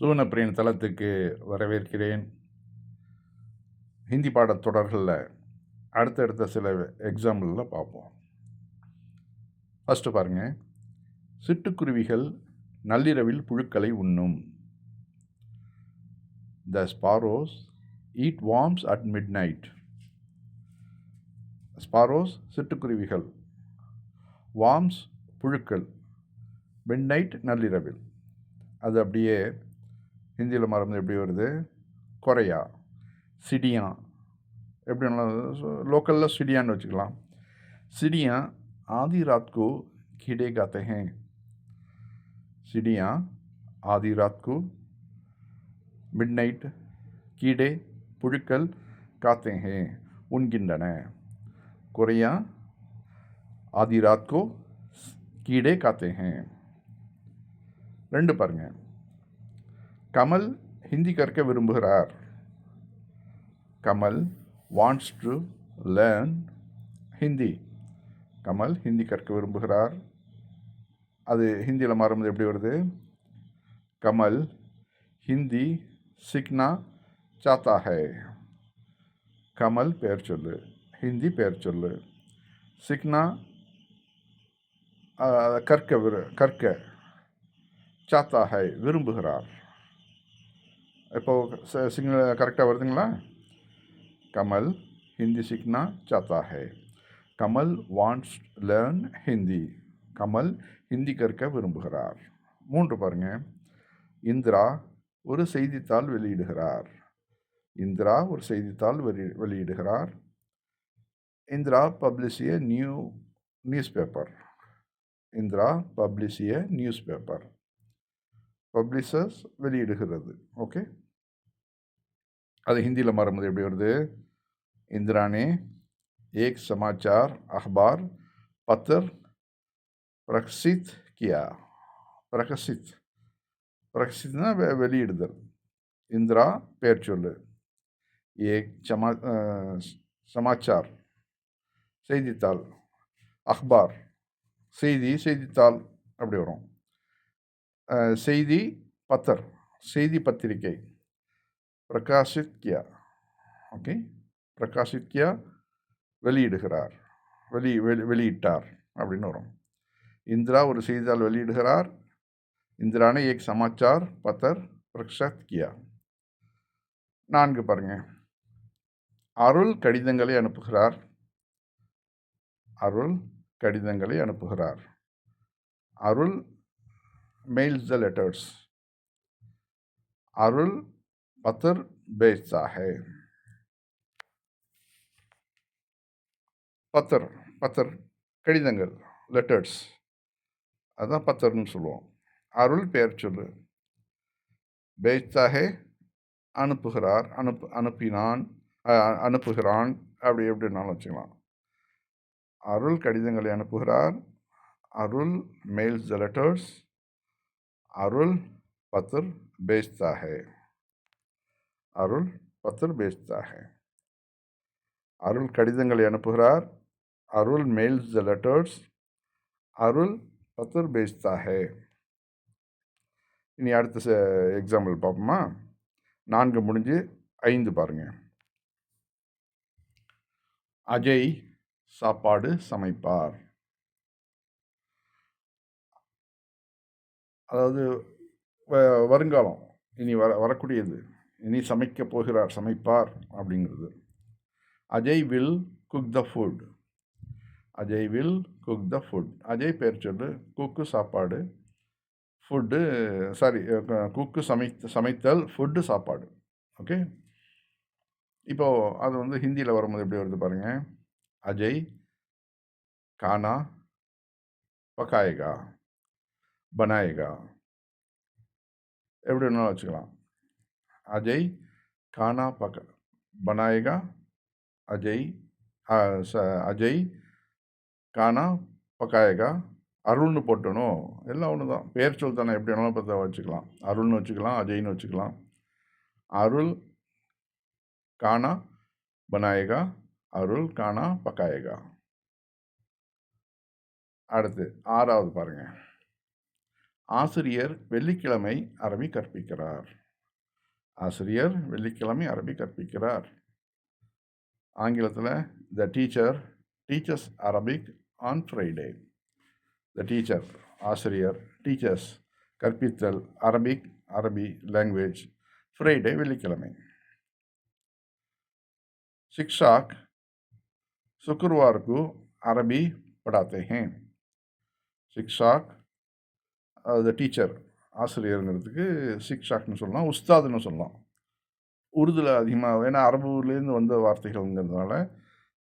சுவனப்பிரியின் தளத்துக்கு வரவேற்கிறேன். ஹிந்தி பாடத் தொடர்களில் அடுத்தடுத்த சில எக்ஸாம்பிளில் பார்ப்போம். ஃபஸ்ட்டு பாருங்கள் சிட்டுக்குருவிகள் நள்ளிரவில் புழுக்களை உண்ணும். The sparrows eat worms at midnight sparrows சிட்டுக்குருவிகள். வார்ம்ஸ் புழுக்கள். மிட் நைட் நள்ளிரவில். அது அப்படியே ஹிந்தியில் மருந்து எப்படி வருது? கொரையா சிடியா. எப்படி லோக்கலில் சிடியான்னு வச்சுக்கலாம். சிடியா ஆதி ராத்கு கீடே காத்தே சிடியா ஆதி ராத்கு மிட் நைட் கீடே புழுக்கள் காத்தே ஹே உண்கின்றன. கொரையா ஆதி ராத்கு கீடே காத்தே ரெண்டு பாருங்கள் கமல் ஹிந்தி கற்க விரும்புகிறார். Kamal wants to learn Hindi. Kamal Hindi கற்க விரும்புகிறார். அது ஹிந்தியில் மாறும்போது எப்படி வருது? கமல் ஹிந்தி சிக்னா சாத்தா ஹை கமல் பெயர் சொல்லு. ஹிந்தி பெயர் சொல்லு. சிக்னா கற்க விரு கற்க சாத்தா ஹை விரும்புகிறார். இப்போது சிக்னல் கரெக்டாக வருதுங்களா? கமல் ஹிந்தி சிக்னா சாத்தா ஹே கமல் வாண்ட்ஸ் லேர்ன் ஹிந்தி. கமல் ஹிந்தி கற்க விரும்புகிறார். மூன்று பாருங்கள் இந்திரா ஒரு செய்தித்தாள் வெளியிடுகிறார். இந்திரா ஒரு செய்தித்தாள் வெளி வெளியிடுகிறார். Indira publishes new newspaper Indira publishes newspaper publishers வெளியிடுகிறது. ஓகே அது ஹிந்தியில் மாறும்போது எப்படி வருது? இந்திராணி ஏக் சமாச்சார் அஹ்பார் பத்தர் பிரக்சித் கியா. பிரகசித். பிரகசித்னா வெ வெளியிடுதல். இந்திரா பேர் சொல்லு ஏக் சமா சமாச்சார். செய்தித்தாள். அஹ்பார். செய்தி செய்தித்தாள் அப்படி வரும். செய்தி பத்தர். செய்தி பத்திரிகை. பிரகாஷித் கியா ஓகே பிரகாஷித் கியா வெளியிடுகிறார். வெளி வெளி வெளியிட்டார் அப்படின்னு வரும். இந்திரா ஒரு செய்தித்தாள் வெளியிடுகிறார். இந்திரானே ஏக் சமாச்சார் பத்தர் பிரக்ஷத் கியா நான்கு பாருங்க. அருள் கடிதங்களை அனுப்புகிறார். அருள் கடிதங்களை அனுப்புகிறார். அருள் மெயில்ஸ் த லெட்டர்ஸ் அருள் பத்தர் बेचता है பத்தர் பத்தர் கடிதங்கள் லெட்டர்ஸ் அதுதான் பத்தர்னு சொல்லுவோம். அருள் பெயர் சொல்லு. பேச்சாகே அனுப்புகிறார் அனுப்பு அனுப்பினான் அனுப்புகிறான் அப்படி எப்படினாலும் வச்சுக்கலாம். அருள் கடிதங்களை அனுப்புகிறார் அருள் மெயில்ஸ் த லெட்டர்ஸ் அருள் பத்தர் பேச்தா அருள் பத்தர் பேஸ்தாக அருள் கடிதங்களை அனுப்புகிறார். அருள் மெயில்ஸ் த லெட்டர்ஸ் அருள் பத்தர் பேஸ்தாக இனி அடுத்த எக்ஸாம்பிள் பார்ப்போமா? நான்கு முடிஞ்சு ஐந்து பாருங்கள் அஜய் சாப்பாடு சமைப்பார். அதாவது வருங்காலம். இனி வர வரக்கூடியது. இனி சமைக்க போகிறார் சமைப்பார் அப்படிங்கிறது. Ajay will cook the food Ajay will cook the food Ajay பேர் சொல்லு குக்கு சாப்பாடு ஃபுட்டு சாரி குக்கு சமைத்து சமைத்தல் ஃபுட்டு சாப்பாடு. ஓகே இப்போது அது வந்து ஹிந்தியில் வரும்போது எப்படி வருது பாருங்கள் அஜய் கானா பக்காயகா பனாயகா எப்படி வேணாலும் வச்சுக்கலாம். அஜய் கானா பக்க பனாயகா அஜய் அஜய் கானா பக்காயகா அருள்னு போட்டணும். எல்லாம் ஒன்று தான். பேர் சொல் தானே எப்படி வேணாலும் பார்த்தா வச்சுக்கலாம். அருள்னு வச்சுக்கலாம் அஜய்னு வச்சுக்கலாம். அருள் கானா பனாயகா அருள் கானா பக்காயகா. அடுத்து ஆறாவது பாருங்கள் ஆசிரியர் வெள்ளிக்கிழமை அரபி கற்பிக்கிறார். ஆசிரியர் வெள்ளிக்கிழமை அரபி கற்பிக்கிறார் ஆங்கிலத்தில் the teacher teachers Arabic on Friday the teacher ஆசிரியர் டீச்சர்ஸ் கற்பித்தல் அரபிக் அரபி லாங்குவேஜ் ஃப்ரைடே வெள்ளிக்கிழமை शिक्षक शुक्रवार को अरबी पढ़ाते हैं शिक्षक அது டீச்சர் ஆசிரியருங்கிறதுக்கு சிக்ஷாக்னு சொல்லலாம் உஸ்தாதுன்னு சொல்லலாம். உருதுல அதிகமாக ஏன்னா அரபுலேருந்து வந்த வார்த்தைகள்ங்கிறதுனால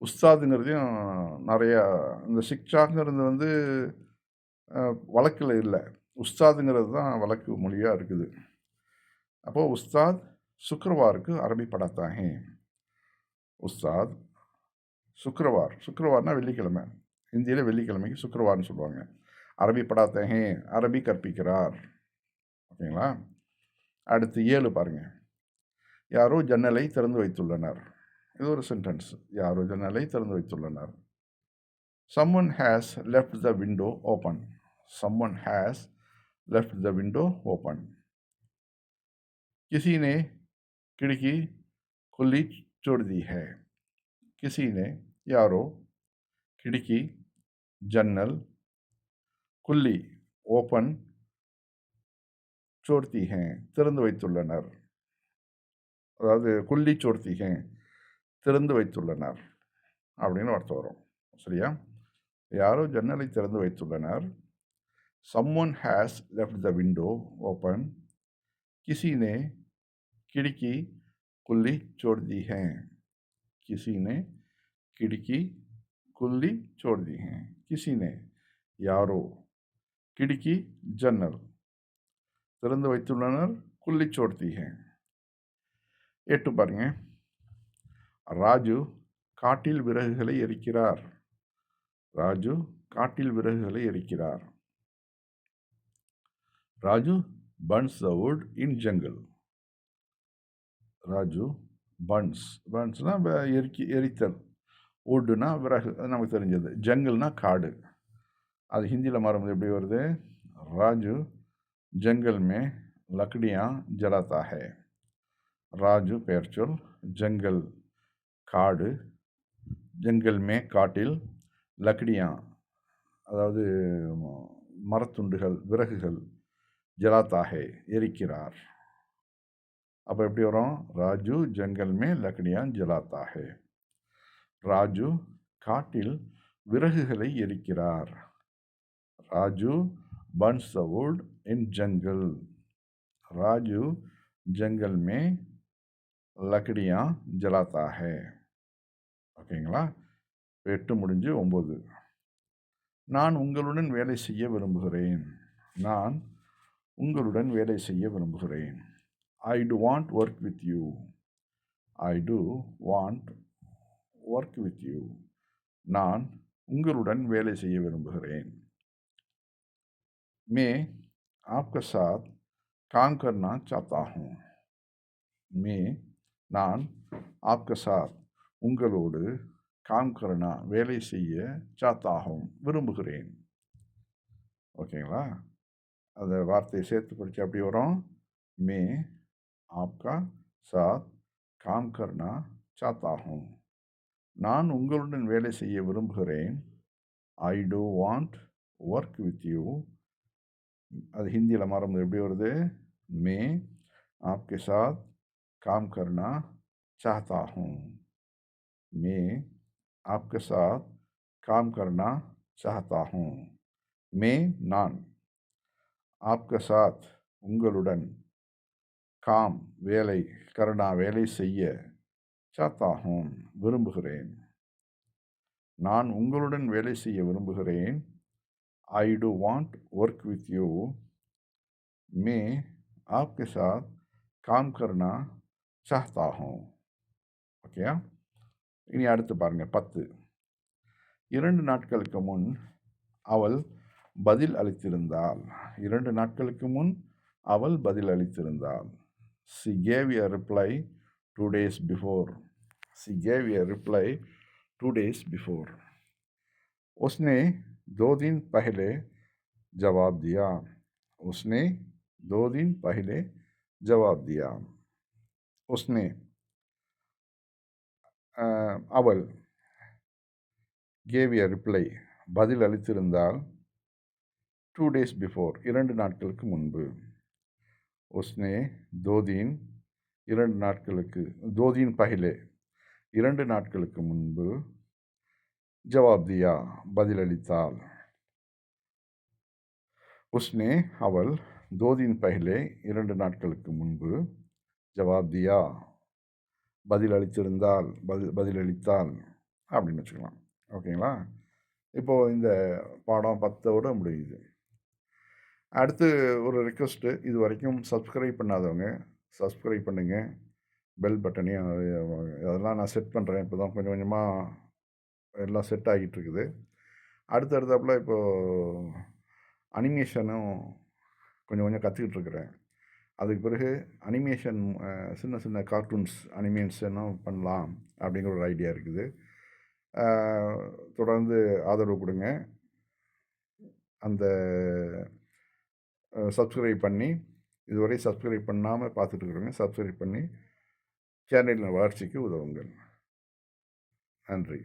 உஸ்தாதுங்கிறதையும் நிறையா இந்த சிக்ஷாக்ங்கிறது வந்து வழக்கில் இல்லை. உஸ்தாதுங்கிறது தான் வழக்கு மொழியாக இருக்குது. அப்போது உஸ்தாத் சுக்ரவாருக்கு அரபி படத்தாகே உஸ்தாத் சுக்ரவார் சுக்ரவார்னா வெள்ளிக்கிழமை. இந்தியில் வெள்ளிக்கிழமைக்கு சுக்ரவார்னு சொல்லுவாங்க. அரபி படாத்தகே அரபி கற்பிக்கிறார். ஓகேங்களா அடுத்து ஏழு பாருங்கள் யாரோ ஜன்னலை திறந்து வைத்துள்ளனர் இது ஒரு சென்டென்ஸ் யாரோ ஜன்னலை திறந்து வைத்துள்ளனர் someone has left the window open someone has left the window open किसी ने खिड़की खुली छोड़ दी है किसी ने यारो खिड़की जन्नल குல்லி ஓப்பன் சோர்த்திகே திறந்து வைத்துள்ளனர் அதாவது குல்லி சோர்த்திகே திறந்து வைத்துள்ளனர் அப்படின்னு அர்த்தம் வரும் சரியா யாரோ ஜன்னலை திறந்து வைத்துள்ளனர் someone has left the window open किसी ने खिड़की खुली छोड़ दी है किसी ने खिड़की खुली छोड़ दी है किसी ने யாரோ கிடுக்கி ஜன்னல் திறந்து வைத்துள்ளனர். குள்ளி சோர்த்திகை எட்டு பாருங்க. ராஜு காட்டில் விறகுகளை எரிக்கிறார். ராஜு காட்டில் விறகுகளை எரிக்கிறார். Raju burns the wood in jungle Raju burns. பன்ஸ்னால் எரிக்கி எரித்தல். வுட்டுனா விறகு அது நமக்கு தெரிஞ்சது. ஜங்கிள்னா காடு. அது ஹிந்தியில் மாறும்போது எப்படி வருது? ராஜு ஜங்கல் மே லக்கடியாँ ஜலாத்தா ஹே ராஜு பெயர் சொல் ஜங்கல் காடு ஜங்கல் மே காட்டில் லக்கடியாँ அதாவது மரத்துண்டுகள் விறகுகள் ஜலாத்தாகே எரிக்கிறார் அப்போ எப்படி வரும் ராஜு ஜங்கல் மே லக்கடியாँ ஜலாத்தாகே ராஜு காட்டில் விறகுகளை எரிக்கிறார் Raju Burns the would in जंगल राजू जंगल में லக்கடியா ஜலாத்தா ஹே ஓகேங்களா எட்டு முடிஞ்சு ஒம்பது நான் உங்களுடன் வேலை செய்ய விரும்புகிறேன் நான் உங்களுடன் வேலை செய்ய விரும்புகிறேன் I do want work with you I do want work with you நான் உங்களுடன் வேலை செய்ய விரும்புகிறேன் मैं आपके साथ काम करना चाहता हूँ मैं நான் आपके साथ உங்களோடு காம் கருணா வேலை செய்ய சாத்தாகும் விரும்புகிறேன் ஓகேங்களா அந்த வார்த்தையை சேர்த்து படித்து அப்படி வரும் மே ஆப்கா சாத் காம் கர்னா சாத்தாகும் நான் உங்களுடன் வேலை செய்ய விரும்புகிறேன் I do want work with you அது ஹிந்தியில் மாறும்போது எப்படி வருது? மே ஆப்கே சாத் காம் கர்னா சாத்தா ஹூம் மே ஆப்கே சாத் காம் கர்னா சாத்தா ஹூம் மே நான். ஆப்கே சாத் உங்களுடன். காம் வேலை கருணா வேலை செய்ய சாத்தாகும். விரும்புகிறேன். நான் உங்களுடன் வேலை செய்ய விரும்புகிறேன். I do want work with you मैं आपके साथ काम करना चाहता हूँ ஓகேயா இனி அடுத்து பாருங்கள் பத்து இரண்டு நாட்களுக்கு முன் அவள் பதில் அளித்திருந்தாள் இரண்டு நாட்களுக்கு முன் அவள் பதில் அளித்திருந்தாள் she gave a reply two days before she gave a reply two days before उसने दो दिन पहले जवाब दिया उसने दो दिन पहले जवाब दिया उसने அஹ், அவள் கேவ் எ ரிப்ளை பதில் அளித்திருந்தால் டூ டேஸ் பிஃபோர் இரண்டு நாட்களுக்கு முன்பு உஸ்னே தோதீன் இரண்டு நாட்களுக்கு தோதீன் பஹிலே இரண்டு நாட்களுக்கு முன்பு ஜவாப்தியா பதிலளித்தாள். உஸ்னே அவள் தோதின் பஹிலே இரண்டு நாட்களுக்கு முன்பு ஜவாப்தியா பதிலளித்திருந்தால் பதில் பதிலளித்தால் அப்படின்னு வச்சுக்கலாம். ஓகேங்களா? இப்போது இந்த பாடம் பத்தோட முடியுது. அடுத்து ஒரு ரெக்வஸ்ட்டு இது வரைக்கும் சப்ஸ்கிரைப் பண்ணாதவங்க சப்ஸ்கிரைப் பண்ணுங்கள் பெல் பட்டனையும் அதெல்லாம் நான் செட் பண்ணுறேன் இப்போ தான் கொஞ்சம் கொஞ்சமாக எல்லாம் செட் ஆகிட்டு இருக்குது அடுத்து அடுத்தாப்புல இப்போது அனிமேஷனும் கொஞ்சம் கொஞ்சம் கற்றுக்கிட்டு இருக்கிறேன். அதுக்கு பிறகு அனிமேஷன் சின்ன சின்ன கார்ட்டூன்ஸ் அனிமேஷனும் பண்ணலாம் அப்படிங்கிற ஒரு ஐடியா இருக்குது. தொடர்ந்து ஆதரவு கொடுங்க. அந்த சப்ஸ்கிரைப் பண்ணி இதுவரை சப்ஸ்கிரைப் பண்ணாமல் பார்த்துட்டு இருக்கிறவங்க சப்ஸ்கிரைப் பண்ணி சேனலின் வளர்ச்சிக்கு உதவுங்கள். நன்றி.